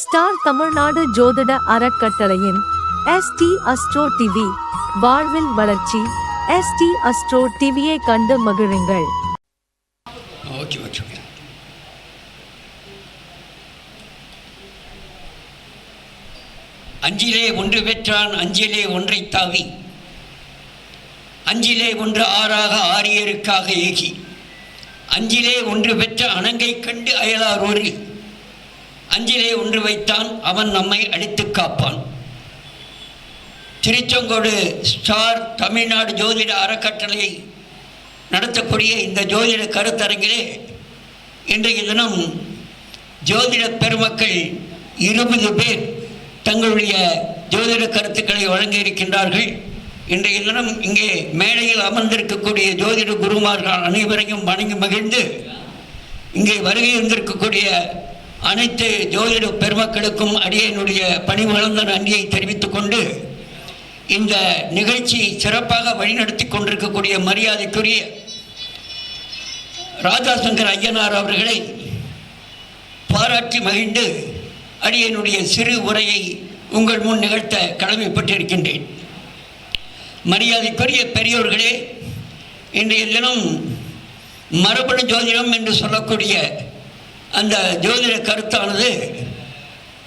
Star Tamil Nadu ஜோதிட அறக்கட்டளையின் ST astro TV வாழ்வில் வளர்ச்சி. எஸ்டி அஸ்ட்ரோ டிவியை கண்டு மகிழுங்கள். அஞ்சிலே ஒன்று பெற்றான் அஞ்சிலே ஒன்றை தாவி. அஞ்சிலே ஒன்று ஆறாக ஆரியருக்காக ஏகி. அஞ்சிலே ஒன்று பெற்ற அணங்கை கண்டு அயலார் ஒரு அஞ்சிலே ஒன்று வைத்தான் அவன் நம்மை அடித்து காப்பான். திருச்செங்கோடு ஸ்டார் தமிழ்நாடு ஜோதிட அறக்கட்டளை நடத்தக்கூடிய இந்த ஜோதிட கருத்தரங்கிலே இன்றைய தினம் ஜோதிட பெருமக்கள் இருபது பேர் தங்களுடைய ஜோதிட கருத்துக்களை வழங்க இருக்கின்றார்கள். இன்றைய தினம் இங்கே மேடையில் அமர்ந்திருக்கக்கூடிய ஜோதிட குருமார்கள் அனைவரையும் வணங்கி மகிழ்ந்து இங்கே வருகை இருந்திருக்கக்கூடிய அனைத்து ஜோதிட பெருமக்களுக்கும் அடியனுடைய பணிவளர்ந்த நன்றியை தெரிவித்துக் கொண்டு இந்த நிகழ்ச்சியை சிறப்பாக வழிநடத்தி கொண்டிருக்கக்கூடிய மரியாதைக்குரிய ராஜாசங்கர் ஐயனார் அவர்களை பாராட்டி மகிழ்ந்து அடியனுடைய சிறு உரையை உங்கள் முன் நிகழ்த்த கடமைப்பட்டிருக்கின்றேன். மரியாதைக்குரிய பெரியோர்களே இன்றைய தினம் மரபணு ஜோதிடம் என்று சொல்லக்கூடிய அந்த ஜோதிட கருத்தானது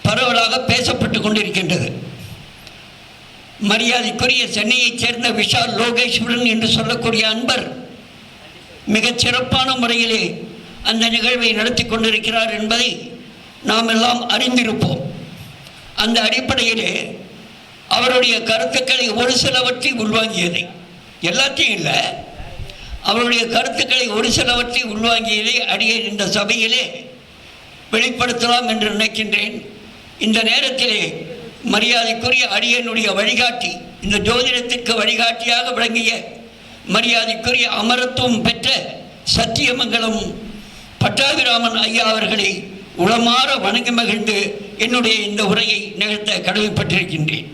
பரவலாக பேசப்பட்டு கொண்டிருக்கின்றது. மரியாதைக்குரிய சென்னையைச் சேர்ந்த விஷால் லோகேஸ்வரன் என்று சொல்லக்கூடிய அன்பர் மிகச் சிறப்பான முறையிலே அந்த நிகழ்வை நடத்தி கொண்டிருக்கிறார் என்பதை நாம் எல்லாம் அறிந்திருப்போம். அந்த அடிப்படையிலே அவருடைய கருத்துக்களை ஒரு சிலவற்றை உள்வாங்கியதை எல்லாத்தையும் இல்லை அவருடைய கருத்துக்களை ஒரு சிலவற்றை உள்வாங்கியதை அடியே இந்த சபையிலே வெளிப்படுத்தலாம் என்று நினைக்கின்றேன். இந்த நேரத்திலே மரியாதைக்குரிய அடியனுடைய வழிகாட்டி இந்த ஜோதிடத்திற்கு வழிகாட்டியாக விளங்கிய மரியாதைக்குரிய அமரத்துவம் பெற்ற சத்தியமங்கலம் பட்டாபிராமன் ஐயா அவர்களை உளமாற வணங்கி மகிழ்ந்து என்னுடைய இந்த உரையை நிகழ்த்த கடமைப்பட்டிருக்கின்றேன்.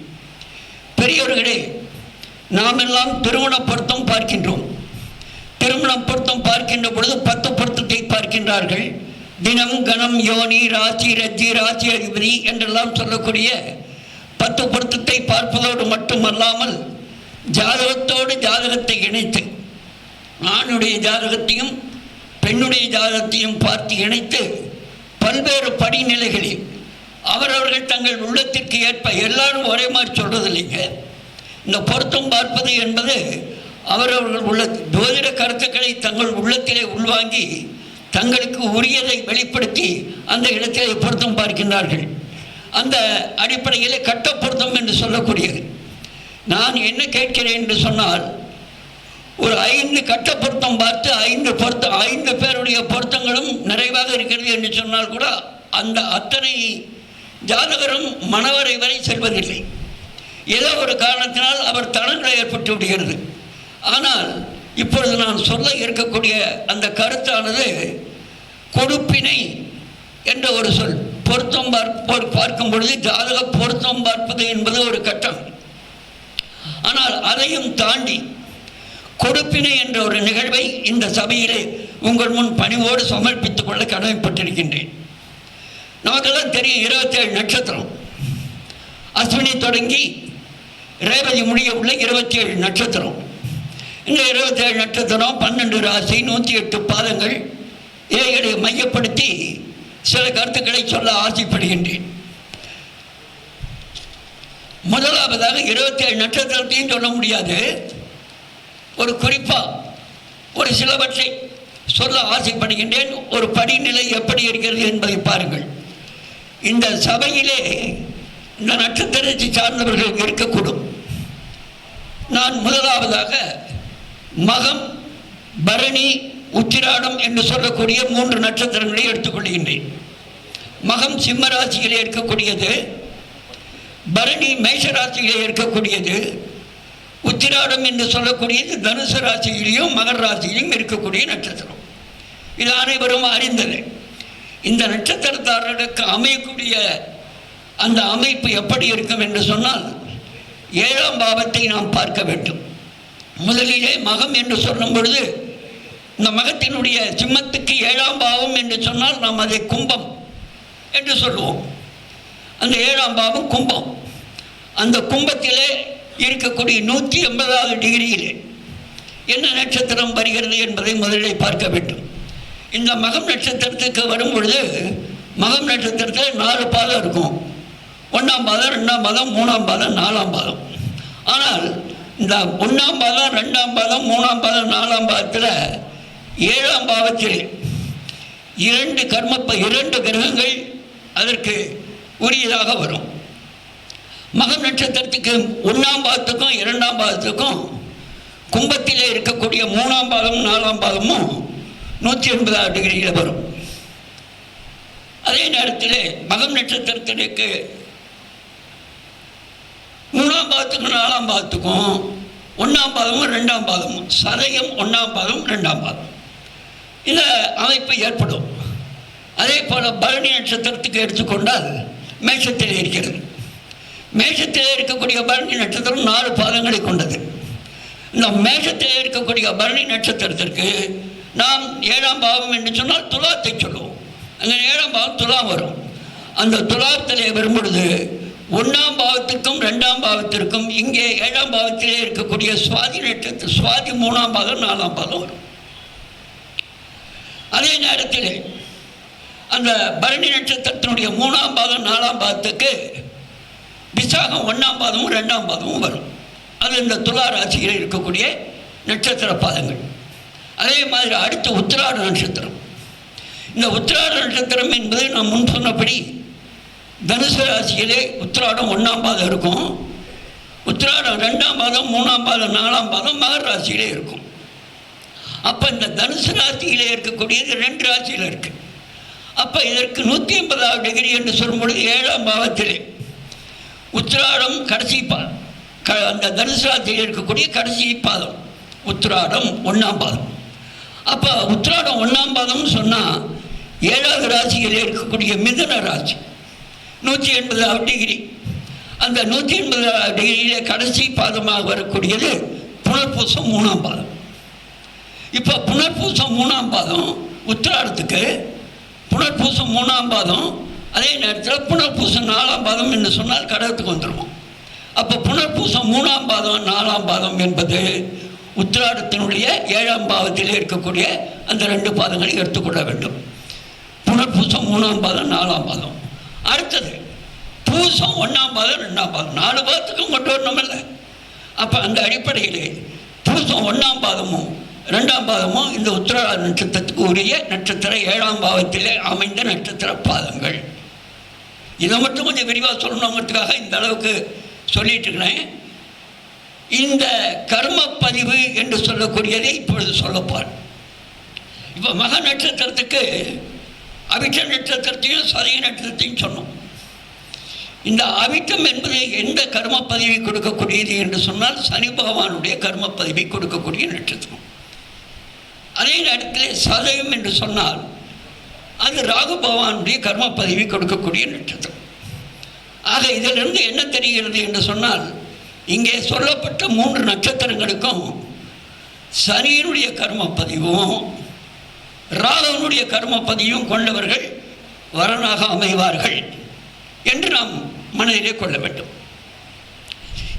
பெரியவர்களே நாம் எல்லாம் திருமண பொருத்தம் பார்க்கின்றோம். திருமண பொருத்தம் பார்க்கின்ற பொழுது பத்து பொருத்தத்தை பார்க்கின்றார்கள். தினம் கணம் யோனி ராசி ரஜி ராசி அதிபதி என்றெல்லாம் சொல்லக்கூடிய பத்து பொருத்தத்தை பார்ப்பதோடு மட்டுமல்லாமல் ஜாதகத்தோடு ஜாதகத்தை இணைத்து ஆணுடைய ஜாதகத்தையும் பெண்ணுடைய ஜாதகத்தையும் பார்த்து இணைத்து பல்வேறு படிநிலைகளில் அவரவர்கள் தங்கள் உள்ளத்திற்கு ஏற்ப எல்லாரும் ஒரே மாதிரி சொல்றது இல்லைங்க இந்த பொருத்தம் பார்ப்பது என்பது அவரவர்கள் உள்ள ஜோதிட கருத்துக்களை தங்கள் உள்ளத்திலே உள்வாங்கி தங்களுக்கு உரியதை வெளிப்படுத்தி அந்த இடத்திலே பொருத்தம் பார்க்கின்றார்கள். அந்த அடிப்படையிலே கட்ட பொருத்தம் என்று சொல்லக்கூடியது. நான் என்ன கேட்கிறேன் என்று சொன்னால் ஒரு ஐந்து கட்ட பொருத்தம் பார்த்து ஐந்து பொருத்தம் ஐந்து பேருடைய பொருத்தங்களும் நிறைவாக இருக்கிறது என்று சொன்னால் கூட அந்த அத்தனை ஜாதகரும் மணவரை வரை செல்வதில்லை. ஏதோ ஒரு காரணத்தினால் அவர் தளங்கள் ஏற்பட்டு விடுகிறது. ஆனால் இப்பொழுது நான் சொல்ல இருக்கக்கூடிய அந்த கருத்தானது கொடுப்பினை என்ற ஒரு சொல். பொருத்தம் பார்ப்போர் பார்க்கும் பொழுது ஜாதக பொருத்தம் பார்ப்பது என்பது ஒரு கட்டம். ஆனால் அதையும் தாண்டி கொடுப்பினை என்ற ஒரு நிகழ்வை இந்த சபையிலே உங்கள் முன் பணிவோடு சமர்ப்பித்துக் கொள்ள கடமைப்பட்டிருக்கின்றேன். நமக்கெல்லாம் தெரியும் இருபத்தேழு நட்சத்திரம். அஸ்வினி தொடங்கி ரேவதி முடிய உள்ள இருபத்தி ஏழு நட்சத்திரம். இந்த இருபத்தேழு நட்சத்திரம் பன்னெண்டு ராசி நூற்றி எட்டு பாதங்கள். இவைகளை மையப்படுத்தி சில கருத்துக்களை சொல்ல ஆசைப்படுகின்றேன். முதலாவதாக இருபத்தேழு நட்சத்திரத்தையும் சொல்ல முடியாது. ஒரு குறிப்பாக ஒரு சிலவற்றை சொல்ல ஆசைப்படுகின்றேன். ஒரு படிநிலை எப்படி இருக்கிறது என்பதை பாருங்கள். இந்த சபையிலே இந்த நட்சத்திரத்தை சார்ந்தவர்கள் இருக்கக்கூடும். நான் முதலாவதாக மகம் பரணி உச்சிராடம் என்று சொல்லக்கூடிய மூன்று நட்சத்திரங்களை எடுத்துக்கொள்கின்றேன். மகம் சிம்ம ராசியிலே இருக்கக்கூடியது பரணி மேஷ ராசியிலே இருக்கக்கூடியது உத்திராடம் என்று சொல்லக்கூடியது தனுசு ராசியிலையும் மகர ராசியிலையும் இருக்கக்கூடிய நட்சத்திரம். இது அனைவரும் அறிந்தது. இந்த நட்சத்திரத்தாரர்களுக்கு அமையக்கூடிய அந்த அமைப்பு எப்படி இருக்கும் என்று சொன்னால் ஏழாம் பாவத்தை நாம் பார்க்க வேண்டும். முதலிலே மகம் என்று சொல்லும் பொழுது இந்த மகத்தினுடைய சிம்மத்துக்கு ஏழாம் பாவம் என்று சொன்னால் நாம் அதை கும்பம் என்று சொல்லுவோம். அந்த ஏழாம் பாவம் கும்பம். அந்த கும்பத்திலே இருக்கக்கூடிய நூற்றி எண்பதாவது டிகிரியிலே என்ன நட்சத்திரம் வருகிறது என்பதை முதலில் பார்க்க வேண்டும். இந்த மகம் நட்சத்திரத்துக்கு வரும் பொழுது மகம் நட்சத்திரத்தில் நாலு பாதம் இருக்கும். ஒன்றாம் பாதம் ரெண்டாம் பாதம் மூணாம் பாதம் நாலாம் பாதம். ஆனால் இந்த ஒன்றாம் பாதம் ரெண்டாம் பாதம் மூணாம் பாதம் நாலாம் பாதத்தில் ஏழாம் பாவத்தில் இரண்டு கர்ம இரண்டு கிரகங்கள் அதற்கு உரியதாக வரும். மகம் நட்சத்திரத்துக்கு ஒன்றாம் பாதத்துக்கும் இரண்டாம் பாதத்துக்கும் கும்பத்திலே இருக்கக்கூடிய மூணாம் பாதமும் நாலாம் பாதமும் நூற்றி எண்பதாறு டிகிரியில் வரும். அதே நேரத்தில் மகம் நட்சத்திரத்திற்கு மூணாம் பாதத்துக்கும் நாலாம் பாதத்துக்கும் ஒன்றாம் பாதமும் ரெண்டாம் பாதமும் சதயம் ஒன்றாம் பாதம் ரெண்டாம் பாதம். இந்த அமைப்பு ஏற்படும். அதே போல் பரணி நட்சத்திரத்துக்கு எடுத்துக்கொண்டால் மேஷத்தில் இருக்கிறது. மேஷத்தில் இருக்கக்கூடிய பரணி நட்சத்திரம் நாலு பாதங்களை கொண்டது. இந்த மேஷத்தில் இருக்கக்கூடிய பரணி நட்சத்திரத்திற்கு நாம் ஏழாம் பாவம் என்று சொன்னால் துலாத்தை சொல்லுவோம். அந்த ஏழாம் பாவம் துலாம் வரும். அந்த துலாத்தில் வரும்பொழுது ஒன்றாம் பாவத்துக்கும் ரெண்டாம் பாவத்திற்கும் இங்கே ஏழாம் பாவத்திலே இருக்கக்கூடிய சுவாதி நட்சத்திர சுவாதி மூணாம் பாதம் நாலாம் பாதம் வரும். அதே நேரத்தில் அந்த பரணி நட்சத்திரத்தினுடைய மூணாம் பாதம் நாலாம் பாதத்துக்கு விசாகம் ஒன்றாம் பாதமும் ரெண்டாம் பாதமும் வரும். அது இந்த துலா ராசியில் இருக்கக்கூடிய நட்சத்திர பாதங்கள். அதே மாதிரி அடுத்து உத்திராட நட்சத்திரம். இந்த உத்திராட நட்சத்திரம் என்பது நான் முன் சொன்னபடி தனுசு ராசியிலே உத்திராடம் ஒன்றாம் பாதம் இருக்கும். உத்திராடம் ரெண்டாம் பாதம் மூணாம் பாதம் நாலாம் பாதம் மகர் ராசியிலே இருக்கும். அப்போ இந்த தனுசு ராசியிலே இருக்கக்கூடியது ரெண்டு ராசியில் இருக்குது அப்போ இதற்கு நூற்றி ஐம்பதாவது டிகிரி என்று சொல்லும்பொழுது ஏழாம் பாவத்திலே உத்திராடம் கடைசி பா க அந்த தனுசு ராசியில் இருக்கக்கூடிய கடைசி பாதம். உத்திராடம் ஒன்றாம் பாதம். அப்போ உத்திராடம் ஒன்றாம் பாதம்னு சொன்னால் ஏழாவது ராசியில் இருக்கக்கூடிய மிதுன ராசி. நூற்றி எண்பதாவது டிகிரி அந்த நூற்றி எண்பதாவது டிகிரியிலே கடைசி பாதமாக வரக்கூடியது புனர்பூசம் மூணாம் பாதம். இப்போ புனர்பூசம் மூணாம் பாதம் உத்திராடத்துக்கு புனர்பூசம் மூணாம் பாதம் அதே நேரத்தில் புனர்பூசம் நாலாம் பாதம் என்று சொன்னால் கடகத்துக்கு வந்துடுவோம் அப்போ புனர்பூசம் மூணாம் பாதம் நாலாம் பாதம் என்பது உத்திராடத்தினுடைய ஏழாம் பாவத்தில் இருக்கக்கூடிய அந்த ரெண்டு பாதங்களை எடுத்துக்கொள்ள வேண்டும். புனர்பூசம் மூணாம் பாதம் நாலாம் பாதம். அடுத்தது பூசம் ஒன்றாம் பாதம் ரெண்டாம் பாதம் நாலு பாதத்துக்கும் கொண்டு இல்லை. அப்போ அந்த அடிப்படையிலே பூசம் ஒன்றாம் பாதமும் ரெண்டாம் பாதமும் இந்த உத்திராட நட்சத்திரத்துக்கு உரிய நட்சத்திர ஏழாம் பாவத்திலே அமைந்த நட்சத்திர பாதங்கள். இதை மட்டும் கொஞ்சம் விரிவாக சொல்லணுங்கிறதுக்காக இந்த அளவுக்கு சொல்லிட்டு இருக்கிறேன். இந்த கர்ம பதிவு என்று சொல்லக்கூடியதை இப்பொழுது சொல்லப்பார் இப்போ மக நட்சத்திரத்துக்கு அவிட்ட நட்சத்திரத்தையும் சதய நட்சத்திரத்தையும் சொன்னோம். இந்த அவிட்டம் என்பது எந்த கர்ம பதவி கொடுக்கக்கூடியது என்று சொன்னால் சனி பகவானுடைய கர்ம பதவி கொடுக்கக்கூடிய நட்சத்திரம். அதே நேரத்தில் சதயம் என்று சொன்னால் அது ராகு பகவானுடைய கர்ம பதவி கொடுக்கக்கூடிய நட்சத்திரம். ஆக இதிலிருந்து என்ன தெரிகிறது என்று சொன்னால் இங்கே சொல்லப்பட்ட மூன்று நட்சத்திரங்களுக்கும் சனியினுடைய கர்ம பதிவும் ராகவனுடைய கர்ம பதியும் கொண்டவர்கள் வரனாக அமைவார்கள் என்று நாம் மனதிலே கொள்ள வேண்டும்.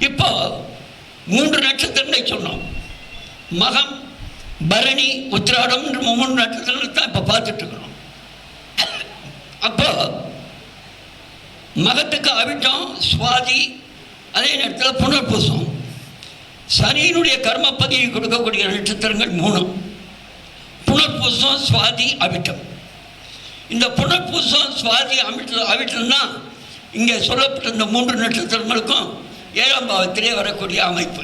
இப்போ மூன்று நட்சத்திரங்களை சொன்னோம். மகம் பரணி உத்திராடம் என்று மூணு நட்சத்திரங்கள் தான் இப்போ பார்த்துட்டு இருக்கிறோம் அப்போ மகத்துக்கு அவிட்டம் சுவாதி அதே நேரத்தில் புனர்பூசம். சனியினுடைய கர்மப்பதியை கொடுக்கக்கூடிய நட்சத்திரங்கள் மூணு புனர்பூசம் சுவாதி அவிட்டம் இந்த புனர்பூசம் சுவாதி அவிட்டம் அவிட்டம்னா இங்கே சொல்லப்பட்ட இந்த மூன்று நட்சத்திரங்களுக்கும் ஏழாம் பாவத்திலே வரக்கூடிய அமைப்பு.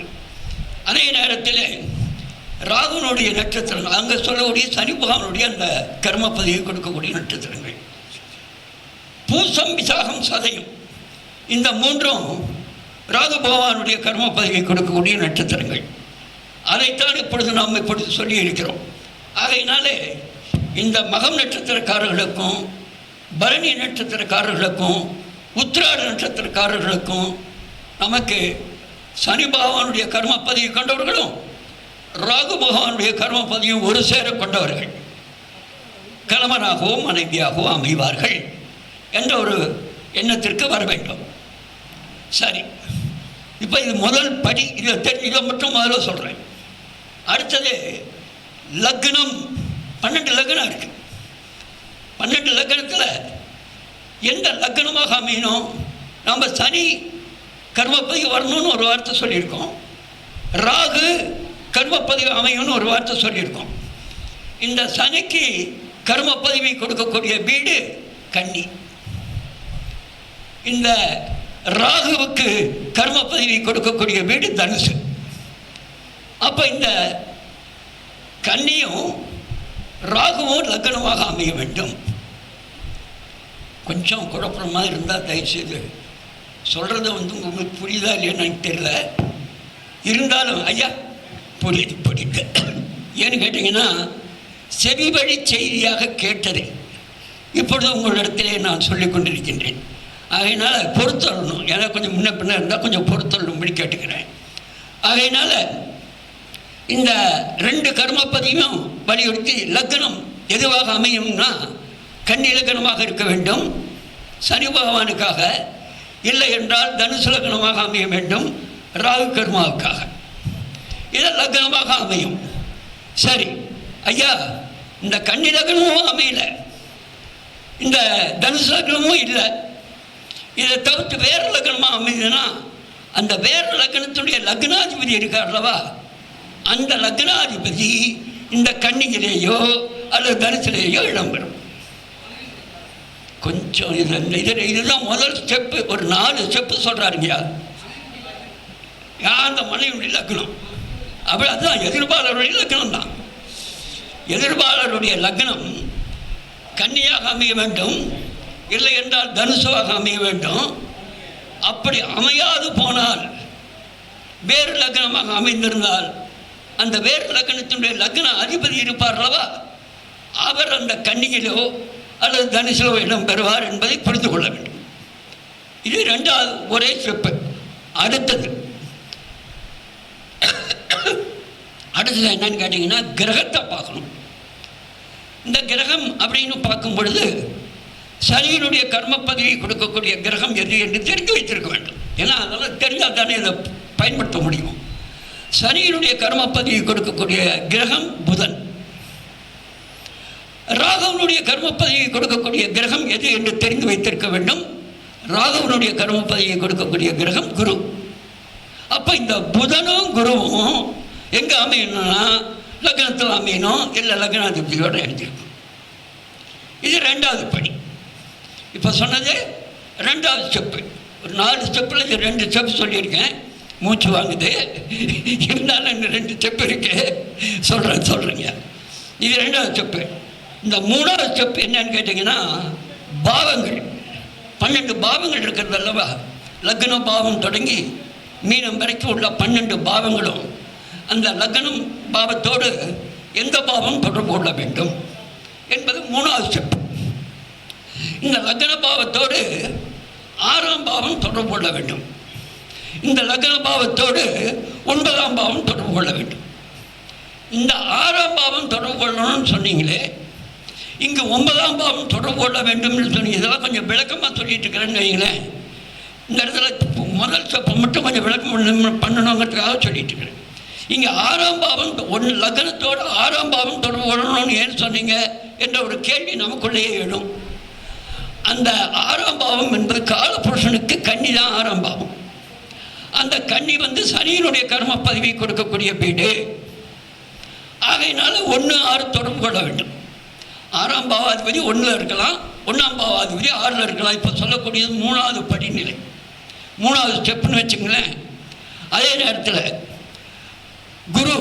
அதே நேரத்தில் ராகுனுடைய நட்சத்திரங்கள் அங்கே சொல்லக்கூடிய சனி பகவானுடைய அந்த கர்ம பதிவை கொடுக்கக்கூடிய நட்சத்திரங்கள். பூசம் விசாகம் சதயம் இந்த மூன்றும் ராகு பகவானுடைய கர்ம பதவியை கொடுக்கக்கூடிய நட்சத்திரங்கள். அதைத்தான் இப்பொழுது நாம் இப்பொழுது சொல்லி இருக்கிறோம். ஆகையினாலே இந்த மகம் நட்சத்திரக்காரர்களுக்கும் பரணி நட்சத்திரக்காரர்களுக்கும் உத்திராட நட்சத்திரக்காரர்களுக்கும் நமக்கு சனி பகவானுடைய கர்ம பதிவு கொண்டவர்களும் ராகு பகவானுடைய கர்ம பதிவும் ஒரு சேர கொண்டவர்கள். கணவனாகவோ மனைவியாகவோ அமைவார்கள் என்ற ஒரு எண்ணத்திற்கு வர வேண்டும். சரி. இப்போ இது முதல் படி. இதை தெரிஞ்சு இதை மட்டும் முதல்ல சொல்கிறேன் அடுத்தது லக்னம் பன்னெண்டு லக்னம் இருக்கு. பன்னெண்டு லக்னத்தில் எந்த லக்னமாக அமையணும்? நம்ம சனி கர்மப்பதிவு வரணும்னு ஒரு வார்த்தை சொல்லியிருக்கோம். ராகு கர்மப்பதிவு அமையும்னு ஒரு வார்த்தை சொல்லியிருக்கோம். இந்த சனிக்கு கர்மப்பதிவை கொடுக்கக்கூடிய வீடு கன்னி. இந்த ராகுவுக்கு கர்மப்பதிவை கொடுக்கக்கூடிய வீடு தனுசு. அப்போ இந்த கன்னியும் ராகுவும் லக்னமாக அமைய வேண்டும். கொஞ்சம் குழப்பமாக இருந்தால் தயவுசெய்து சொல்கிறத வந்து உங்களுக்கு புரியுதா இல்லையான்னு தெரியல. இருந்தாலும் ஐயா புரியுது புரியுது. ஏன்னு கேட்டிங்கன்னா செவி வழி செய்தியாக கேட்டது இப்பொழுது உங்களிடத்திலே நான் சொல்லிக் கொண்டிருக்கின்றேன். ஆகையினால் பொறுத்தள்ளணும். ஏன்னா கொஞ்சம் முன்ன பின்ன இருந்தால் கொஞ்சம் பொறுத்தள்ளும்படி கேட்டுக்கிறேன். ஆகையினால் இந்த ரெண்டு கர்மப்பதியும் வலியுறுத்தி லக்னம் எதுவாக அமையும்னா கன்னி லக்னமாக இருக்க வேண்டும். சனி பகவானுக்காக இல்லை என்றால் தனுசு லக்னமாக அமைய வேண்டும். ராகு கர்மாவுக்காக. இது லக்னமாக அமையும். சரி ஐயா இந்த கன்னி லக்னமும் அமையல. இந்த தனுசு லக்னமும் இல்லை. இதை தவிர்த்து வேறு லக்னமாக அமையுதுன்னா அந்த வேறு லக்னத்துடைய லக்னாதிபதி இருக்கார் அல்லவா? அந்த லக்னாதிபதி இந்த கன்னியிலேயோ அல்லது தனுசிலேயோ இடம்பெறும் கொஞ்சம் இது இந்த இதில் இதுதான் முதல் ஸ்டெப்பு ஒரு நாலு ஸ்டெப்பு சொல்கிறாருங்கய்யா யார்? அந்த மனைவியுடைய லக்னம் அப்படி அதுதான் எதிர்பாளருடைய லக்னம் தான். எதிர்பாளருடைய லக்னம் கன்னியாக அமைய வேண்டும் இல்லை என்றால் தனுசுவாக அமைய வேண்டும். அப்படி அமையாது போனால் வேறு லக்னமாக அமைந்திருந்தால் அந்த வேறு லக்னத்தினுடைய லக்ன அதிபதி இருப்பார் அல்லவா? அவர் அந்த கன்னியிலோ அல்லது தனுசிலோ இடம் பெறுவார் என்பதை புரிந்து கொள்ள வேண்டும். இது ரெண்டாவது ஒரே ஸ்டெப்பு அடுத்தது. அடுத்தது என்னன்னு கேட்டிங்கன்னா கிரகத்தை பார்க்கணும். இந்த கிரகம் அப்படின்னு பார்க்கும் பொழுது சனியினுடைய கர்மப்பதவி கொடுக்கக்கூடிய கிரகம் எது என்று தெரிந்து வைத்திருக்க வேண்டும். ஏன்னா அதெல்லாம் தெரிஞ்சால் தானே இதை பயன்படுத்த முடியும். சனியினுடைய கர்மப்பதவி கொடுக்கக்கூடிய கிரகம் புதன். ராகவனுடைய கர்மப்பதவியை கொடுக்கக்கூடிய கிரகம் எது என்று தெரிந்து வைத்திருக்க வேண்டும். ராகவனுடைய கர்மப்பதவியை கொடுக்கக்கூடிய கிரகம் குரு. அப்போ இந்த புதனும் குருவும் எங்கே அமையணும்னா லக்னத்தில் அமையணும் இல்லை லக்னாதிபதியோட எழுதியிருக்கும் இது ரெண்டாவது படி. இப்போ சொன்னது ரெண்டாவது ஸ்டெப்பு ஒரு நாலு ஸ்டெப்பில் இது ரெண்டு ஸ்டெப் சொல்லியிருக்கேன். மூச்சு வாங்குது. இருந்தாலும் ரெண்டு ஸ்டெப் இருக்கு. சொல்கிறேன் சொல்கிறேங்க இது ரெண்டாவது ஸ்டெப்பு இந்த மூணாவது ஸ்டெப் என்னன்னு கேட்டிங்கன்னா பாவங்கள். பன்னெண்டு பாவங்கள் இருக்கிறது அல்லவா? லக்ன பாவம் தொடங்கி மீனம் வரைக்கும் உள்ள பன்னெண்டு பாவங்களும் அந்த லக்னம் பாவத்தோடு எந்த பாவம் தொடர்பு கொள்ள வேண்டும் என்பது மூணாவது ஸ்டெப். இந்த லக்ன பாவத்தோடு ஆறாம் பாவம் தொடர்பு கொள்ள வேண்டும். இந்த லக்ன பாவத்தோடு ஒன்பதாம் பாவம் தொடர்பு கொள்ள வேண்டும். இந்த ஆறாம் பாவம் தொடர்பு கொள்ளணும்னு சொன்னீங்களே இங்கு ஒன்பதாம் பாவம் தொடர்பு கொள்ள வேண்டும்னு சொன்னீங்க. இதெல்லாம் கொஞ்சம் விளக்கமாக சொல்லிட்டு இருக்கிறேன்னு வைங்களேன். இந்த இடத்துல முதல் ஸ்டெப்பை மட்டும் கொஞ்சம் விளக்கம் பண்ணணுங்கிறதுக்காக சொல்லிட்டு இருக்கிறேன். இங்கே ஆறாம் பாவம் ஒன்று லக்னத்தோடு ஆறாம் பாவம் தொடர்பு கொள்ளணும்னு ஏன் சொன்னீங்க என்ற ஒரு கேள்வி நமக்குள்ளேயே எழும். அந்த ஆறாம் பாவம் என்பது காலபுருஷனுக்கு கன்னி தான் ஆறாம் பாவம். அந்த கன்னி வந்து சனியினுடைய கர்ம பதவி கொடுக்கக்கூடிய வீடு. ஆகையினால ஒன்று ஆறு தொடர்பு கொள்ள வேண்டும். ஆறாம் பாவாதிபதி ஒன்றில் இருக்கலாம் ஒன்றாம் பாவாதிபதி ஆறில் இருக்கலாம். இப்போ சொல்லக்கூடியது மூணாவது படிநிலை. மூணாவது ஸ்டெப்புன்னு வச்சுங்களேன் அதே நேரத்தில் குரு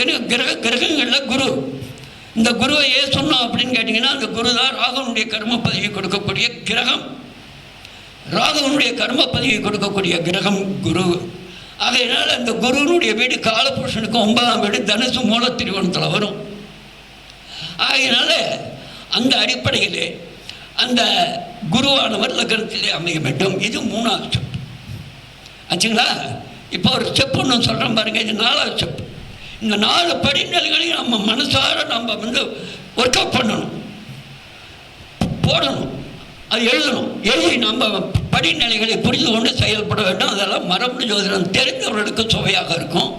ஏன்னா கிரக கிரகங்களில் குரு. இந்த குருவை ஏன் சொன்னோம் அப்படின்னு கேட்டிங்கன்னா அந்த குரு தான் ராகவனுடைய கர்ம பதவியை கொடுக்கக்கூடிய கிரகம். ராகவனுடைய கர்ம பதிவை கொடுக்கக்கூடிய கிரகம் குரு. ஆகையினால் அந்த குருவினுடைய வீடு காலபுருஷனுக்கு ஒன்பதாம் வீடு தனுசு மூல திருவனத்தில் வரும். ஆகையினால அந்த அடிப்படையிலே அந்த குருவானவர் லக்னத்திலே அமைய வேண்டும். இது மூணாவது ஸ்டெப் ஆச்சுங்களா? இப்போ ஒரு ஸ்டெப் ஒன்று சொல்கிறேன் பாருங்க. இது நாலாவது ஸ்டெப் இந்த நாலு படிநிலைகளையும் நம்ம மனசார நம்ம வந்து ஒர்க் அவுட் பண்ணணும். போடணும். அது எழுதணும். எழுதி நம்ம படிநிலைகளை புரிந்து கொண்டு செயல்பட வேண்டும். அதெல்லாம் மரபு ஜோதிடம் தெரிந்தவர்களுக்கு சுவையாக இருக்கும்.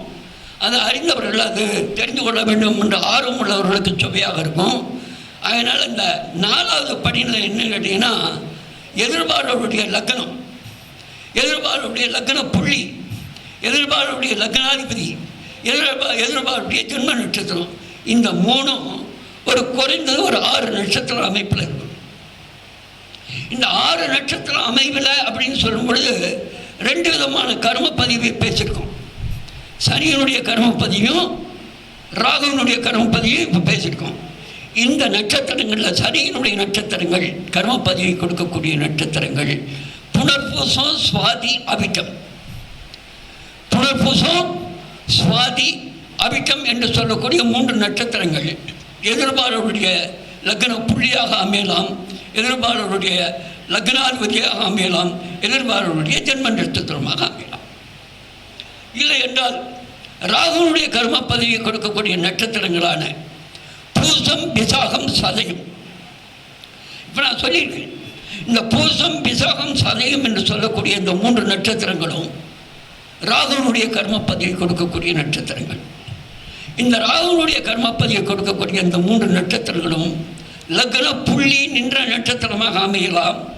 அதை அறிந்தவர்கள் அது தெரிந்து கொள்ள வேண்டும் என்ற ஆர்வம் உள்ளவர்களுக்கு சுவையாக இருக்கும். அதனால் இந்த நாலாவது படிநிலை என்ன கேட்டிங்கன்னா எதிர்பார்ப்புடைய லக்கணம். எதிர்பார்ப்புடைய லக்கண புள்ளி. எதிர்பார்ப்புடைய லக்னாதிபதி எதிர்பா எதிர்பார்ப்புடைய ஜென்ம நட்சத்திரம். இந்த மூணும் ஒரு குறைந்தது ஒரு ஆறு நட்சத்திர அமைப்பில் இருக்கும். இந்த ஆறு நட்சத்திரம் அமைவில் அப்படின்னு சொல்லும் பொழுது ரெண்டு விதமான கர்ம பதிவு பேசியிருக்கோம் சனியனுடைய கர்ம பதிவும் ராகுவனுடைய கர்ம பதிவையும் இப்போ பேசியிருக்கோம் இந்த நட்சத்திரங்களில் சனியினுடைய நட்சத்திரங்கள் கர்ம பதிவை கொடுக்கக்கூடிய நட்சத்திரங்கள். புனர்பூசம் சுவாதி அவிட்டம். புனர்பூசம் சுவாதி அவிட்டம் என்று சொல்லக்கூடிய மூன்று நட்சத்திரங்கள். எதிர்பாரருடைய லக்ன புள்ளியாக அமையலாம். எதிர்பாரருடைய லக்னாதிபதியாக அமையலாம் எதிர்பாரருடைய ஜென்ம நட்சத்திரமாக அமையலாம் இல்லை என்றால் ராகுனுடைய கர்ம பதவியை கொடுக்கக்கூடிய நட்சத்திரங்களான பூசம் விசாகம் சதயம். இப்போ நான் சொல்லியிருக்கேன். இந்த பூசம் விசாகம் சதயம் என்று சொல்லக்கூடிய இந்த மூன்று நட்சத்திரங்களும் ராகுனுடைய கர்மப்பதியை கொடுக்கக்கூடிய நட்சத்திரங்கள். இந்த ராகுனுடைய கர்மப்பதியை கொடுக்கக்கூடிய இந்த மூன்று நட்சத்திரங்களும் லக்ன புள்ளி நின்ற நட்சத்திரமாக அமையலாம்.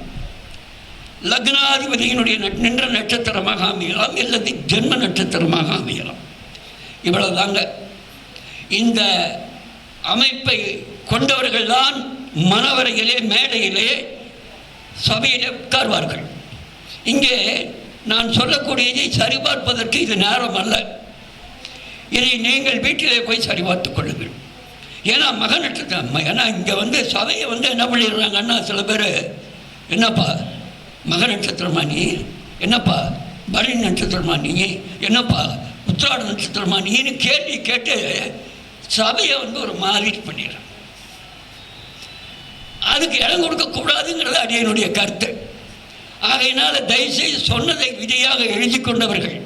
லக்னாதிபதியினுடைய நட்- நின்ற நட்சத்திரமாக அமையலாம் அல்லது ஜென்ம நட்சத்திரமாக அமையலாம். இவ்வளவுதாங்க. இந்த அமைப்பை கொண்டவர்கள்தான் மனவரையிலே மேடையிலே சபையிலே உட்கார்வார்கள். இங்கே நான் சொல்லக்கூடியதை சரிபார்ப்பதற்கு இது நேரம் அல்ல. இதை நீங்கள் வீட்டிலே போய் சரிபார்த்துக் கொள்ளுங்கள். ஏன்னா மக நட்சத்திரம் ஏன்னா இங்கே வந்து சபையை வந்து என்ன பண்ணிடுறாங்கன்னா சில பேர் என்னப்பா? மக நட்சத்திரமா நீ? என்னப்பா? பரணி நட்சத்திரமா நீ? என்னப்பா? உத்திராட நட்சத்திரமா நீன்னு கேள்வி கேட்டு சபையை வந்து ஒரு மாதிரி பண்ணிடுறாங்க அதுக்கு இடம் கொடுக்கக்கூடாதுங்கிறது அடியனுடைய கருத்து. ஆகையினால தயவுசெய்து சொன்னதை விதையாக எழுதி கொண்டவர்கள்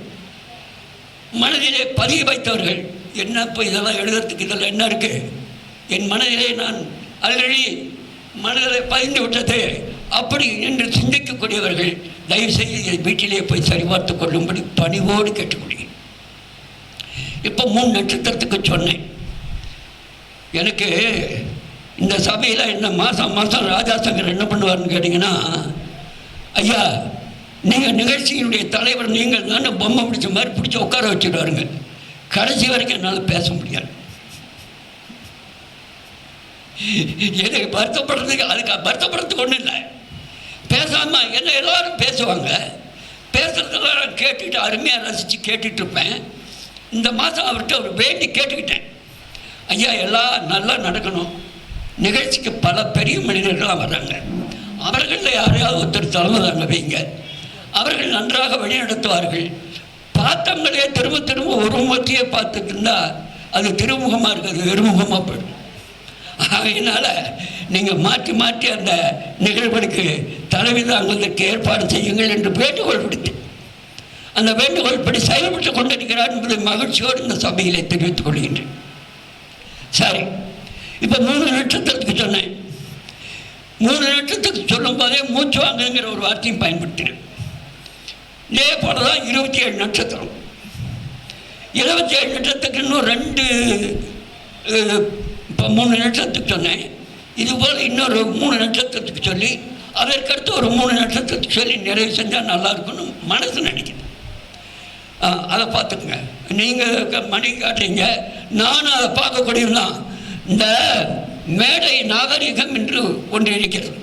மனதிலே பதிய வைத்தவர்கள் என்னப்போ இதெல்லாம் எழுதுறதுக்கு இதெல்லாம் என்ன இருக்குது என் மனதிலே நான் ஆல்ரெடி மனதில் பயந்து விட்டது. அப்படி என்று சிந்திக்கக்கூடியவர்கள் தயவுசெய்து இதை வீட்டிலே போய் சரிபார்த்து கொள்ளும்படி பணிவோடு கேட்டுக்கொள்கிறேன் இப்போ மூணு நட்சத்திரத்துக்கு சொன்னேன். எனக்கு இந்த சபையில் என்ன மாதம் மாதம் ராஜா சங்கர் என்ன பண்ணுவார்னு கேட்டிங்கன்னா ஐயா நீங்கள் நிகழ்ச்சியினுடைய தலைவர் நீங்கள் தானே பொம்மை பிடிச்ச மாதிரி பிடிச்சி உட்கார வச்சுடுவாருங்க கடைசி வரைக்கும் என்னால் பேச முடியாது. எனக்கு வருத்தப்படுறதுக்கு அதுக்கு வருத்தப்படுறதுக்கு ஒன்றும் இல்லை. பேசாமல் என்ன எல்லாரும் பேசுவாங்க. பேசுகிறதெல்லாம் நான் கேட்டுட்டு அருமையாக ரசித்து கேட்டுட்ருப்பேன் இந்த மாதம் அவர்கிட்ட ஒரு வேண்டி கேட்டுக்கிட்டேன். ஐயா எல்லாம் நல்லா நடக்கணும். நிகழ்ச்சிக்கு பல பெரிய மனிதர்களாக வர்றாங்க. அவர்களில் யாரையாவது ஒருத்தர் தலைமை தாங்க வைங்க. அவர்கள் நன்றாக வழிநடத்துவார்கள். பார்த்தவங்களே திரும்ப திரும்ப ஒரு முகத்தையே பார்த்துட்டு இருந்தால் அது திருமுகமாக இருக்குது வெறுமுகமாக போயிடும். அதனால் நீங்கள் மாற்றி மாற்றி அந்த நிகழ்வுக்கு தலைவி தாங்குவதற்கு ஏற்பாடு செய்யுங்கள் என்று வேண்டுகோள் விடுத்தேன். அந்த வேண்டுகோள் படி செயல்பட்டு கொண்டிருக்கிறார் என்பதை மகிழ்ச்சியோடு இந்த சபையிலே தெரிவித்துக் கொள்கின்றேன். சரி இப்போ மூணு நட்சத்திரத்துக்கு சொன்னேன். மூணு நட்சத்திரத்துக்கு சொல்லும் போதே மூச்சு வாங்குங்கிற ஒரு வார்த்தையும் பயன்படுத்தினேன். இதே போல தான் இருபத்தி ஏழு நட்சத்திரம். இருபத்தி ஏழு நட்சத்திரத்துக்கு இன்னும் ரெண்டு இப்போ மூணு நட்சத்திரத்துக்கு சொன்னேன். இதுபோல் இன்னொரு மூணு நட்சத்திரத்துக்கு சொல்லி அதற்கடுத்து ஒரு மூணு நட்சத்திரத்துக்கு சொல்லி நிறைவு செஞ்சால் நல்லா இருக்கும்னு மனசு நினைக்குது. அதை பார்த்துக்குங்க. நீங்கள் மணி காட்டுறீங்க. நானும் அதை பார்க்கக்கூடியதான் இந்த மேடை நாகரிகம் என்று ஒன்று இருக்கிறது.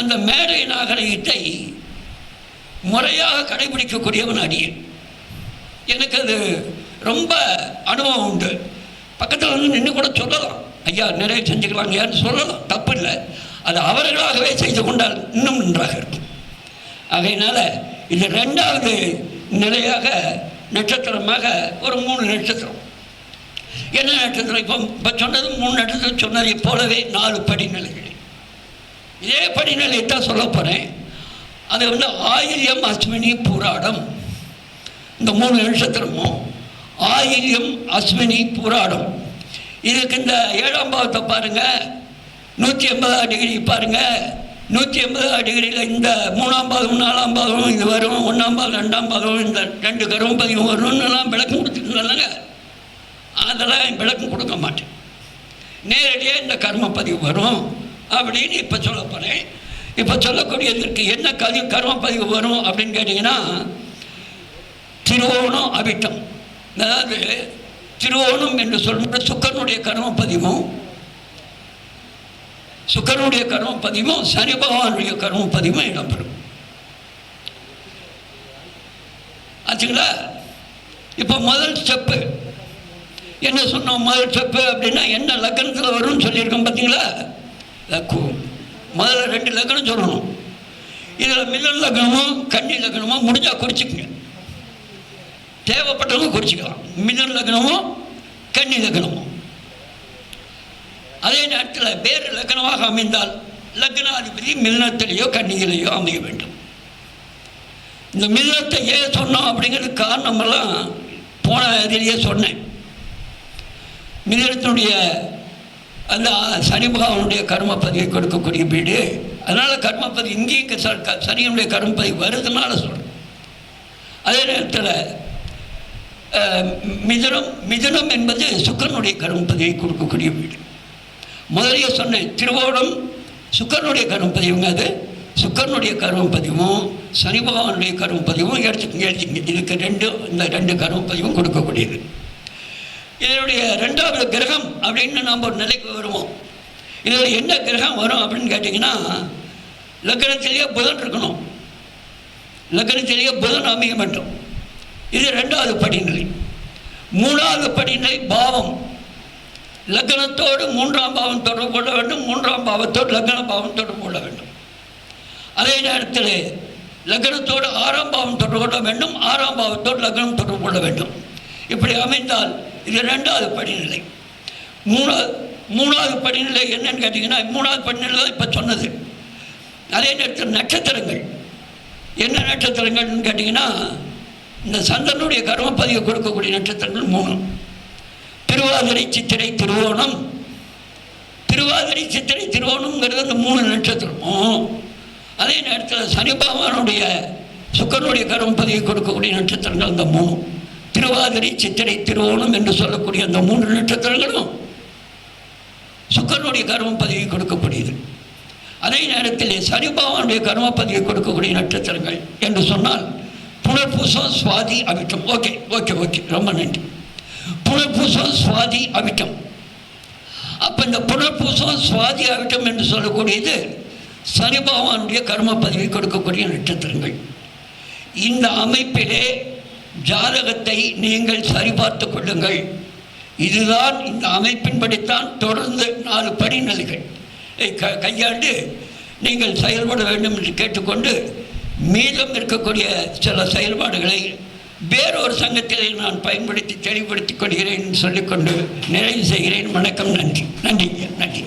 அந்த மேடை நாகரிகத்தை முறையாக கடைபிடிக்கக்கூடியவன் அடியேன். எனக்கு அது ரொம்ப அனுபவம் உண்டு. பக்கத்தில் வந்து நின்று கூட சொல்லலாம். ஐயா நிறைய செஞ்சுக்கலாம் யாருன்னு சொல்லலாம். தப்பு இல்லை அது அவர்களாகவே செய்து கொண்டால் இன்னும் நன்றாக இருக்கும். ஆகையினால இது ரெண்டாவது நிலையாக நட்சத்திரமாக ஒரு மூணு நட்சத்திரம். என்ன நட்சத்திரம்? இப்போ இப்போ சொன்னது மூணு நட்சத்திரம் சொன்னதை போலவே நாலு படிநிலைகள். இதே படிநிலை தான் சொல்ல போகிறேன் அது வந்து ஆயில்யம் அஸ்வினி பூராடம். இந்த மூணு நட்சத்திரமும் ஆயில்யம் அஸ்வினி பூராடம். இதுக்கு இந்த ஏழாம் பாவத்தை பாருங்க. நூற்றி எண்பதாம் டிகிரி பாருங்க. நூற்றி ஐம்பது டிகிரியில் இந்த மூணாம் பாகம் நாலாம் பாகம் இது வரும். ஒன்றாம் பாகம் ரெண்டாம் பாகம் இந்த ரெண்டு கருவம் பதிவும் வரும்னுலாம் விளக்கம் கொடுத்துருந்தாங்க அதெல்லாம் விளக்கம் கொடுக்க மாட்டேன். நேரடியாக இந்த கர்ம பதிவு வரும். அப்படின்னு இப்போ சொல்ல போகிறேன் இப்போ சொல்லக்கூடியதற்கு என்ன கதி கர்ம பதிவு வரும் அப்படின்னு கேட்டிங்கன்னா திருவோணம் அவிட்டம் அதாவது திருவோணம் என்று சொல்லும்போது சுக்கரனுடைய கர்ம பதிவும் சுக்கரனுடைய கர்ம பதிவும் சனி பகவானுடைய கர்ம பதிவும் இடம்பெறும். ஆச்சுங்களா? இப்போ முதல் ஸ்டெப்பு. என்ன சொன்னோம்? முதல் ஸ்டெப்பு அப்படின்னா என்ன லக்னத்தில் வரும்னு சொல்லியிருக்கோம் பார்த்தீங்களா? லக்கு. முதல்ல ரெண்டு லக்னம் சொல்லணும். இதில் மில்லன் லக்னமும் கன்னி லக்னமும் முடிஞ்சால் குறிச்சிக்கங்க. தேவைப்பட்டவங்க குறிச்சிக்கலாம். மின்னர் லக்னமும் கன்னி லக்னமும் அதே நேரத்தில் வேறு லக்னமாக அமைந்தால் லக்னாதிபதி மின்னத்திலேயோ கன்னியிலேயோ அமைய வேண்டும். இந்த மின்னத்தை ஏன் சொன்னோம் அப்படிங்கிறது காரணமெல்லாம் போன இதிலேயே சொன்னேன். மின்னத்தினுடைய அந்த சனி பகவானுடைய கர்மப்பதிவை கொடுக்கக்கூடிய வீடு. அதனால் கர்மப்பதி இங்கேயும் ச- க- சனியினுடைய கர்மப்பதி வருதுனால சொல்கிறேன் அதே நேரத்தில் மிதுனம் மிதுனம் என்பது சுக்கரனுடைய கரும்பதியை கொடுக்கக்கூடிய வீடு. முதலிய சொன்னேன் திருவோணம் சுக்கரனுடைய கரும்பதிவுங்க அது. சுக்கரனுடைய கரும்பதிவும் சனி பகவானுடைய கரும்பதிவும் எடுத்துக்கங்க எடுத்துக்கங்க இதுக்கு ரெண்டு இந்த ரெண்டு கரும்பதிவும் கொடுக்கக்கூடியது. இதனுடைய ரெண்டாவது கிரகம் அப்படின்னு நாம் ஒரு நிலைக்கு வருவோம். இதில் என்ன கிரகம் வரும் அப்படின்னு கேட்டிங்கன்னா லக்னத்திலேயே புதன் இருக்கணும். லக்னத்திலேயே புதன் அமைய மாட்டோம் இது ரெண்டாவது படிநிலை. மூணாவது படிநிலை பாவம். லக்னத்தோடு மூன்றாம் பாவம் தொடர்பு கொள்ள வேண்டும். மூன்றாம் பாவத்தோடு லக்ன பாவம் தொடர்பு கொள்ள வேண்டும். அதே நேரத்தில் லக்னத்தோடு ஆறாம் பாவம் தொடர்பு கொள்ள வேண்டும். ஆறாம் பாவத்தோடு லக்னம் தொடர்பு கொள்ள வேண்டும். இப்படி அமைந்தால் இது ரெண்டாவது படிநிலை. மூணாவது மூணாவது படிநிலை என்னன்னு கேட்டிங்கன்னா மூணாவது படிநிலை தான் இப்போ சொன்னது. அதே நேரத்தில் நட்சத்திரங்கள். என்ன நட்சத்திரங்கள்னு கேட்டிங்கன்னா இந்த சந்திரனுடைய கர்மப்பதிவை கொடுக்கக்கூடிய நட்சத்திரங்கள் மூணு. திருவாதிரை சித்திரை திருவோணம். திருவாதிரை சித்திரை திருவோணம்ங்கிறது அந்த மூணு நட்சத்திரமும் அதே நேரத்தில் சனி பகவானுடைய சுக்கரனுடைய கரும்பதியை கொடுக்கக்கூடிய நட்சத்திரங்கள் அந்த மூணு. திருவாதிரை சித்திரை திருவோணம் என்று சொல்லக்கூடிய அந்த மூன்று நட்சத்திரங்களும் சுக்கரனுடைய பதவி கொடுக்கக்கூடியது. அதே நேரத்தில் சனி பகவானுடைய கர்மப்பதிவை கொடுக்கக்கூடிய நட்சத்திரங்கள் என்று சொன்னால் புனர்பூசம் சுவாதி அவிட்டம் ஓகே ஓகே ஓகே. ரொம்ப நன்றி. புனர்பூசம் சுவாதி அவிட்டம் அப்போ இந்த புனர்பூசம் சுவாதி அவிட்டம் என்று சொல்லக்கூடியது சனி பகவானுடைய கர்ம பதிவை கொடுக்கக்கூடிய நட்சத்திரங்கள். இந்த அமைப்பிலே ஜாதகத்தை நீங்கள் சரிபார்த்து கொள்ளுங்கள். இதுதான் இந்த அமைப்பின்படித்தான் தொடர்ந்து நாலு படிநிலைகள். க கையாண்டு நீங்கள் செயல்பட வேண்டும் என்று கேட்டுக்கொண்டு மீதம் இருக்கக்கூடிய சில செயல்பாடுகளை வேறொரு சங்கத்திலே நான் பயன்படுத்தி தெளிவுபடுத்திக் கொள்கிறேன் சொல்லிக்கொண்டு நிறைவு செய்கிறேன். வணக்கம் நன்றி. நன்றி நன்றி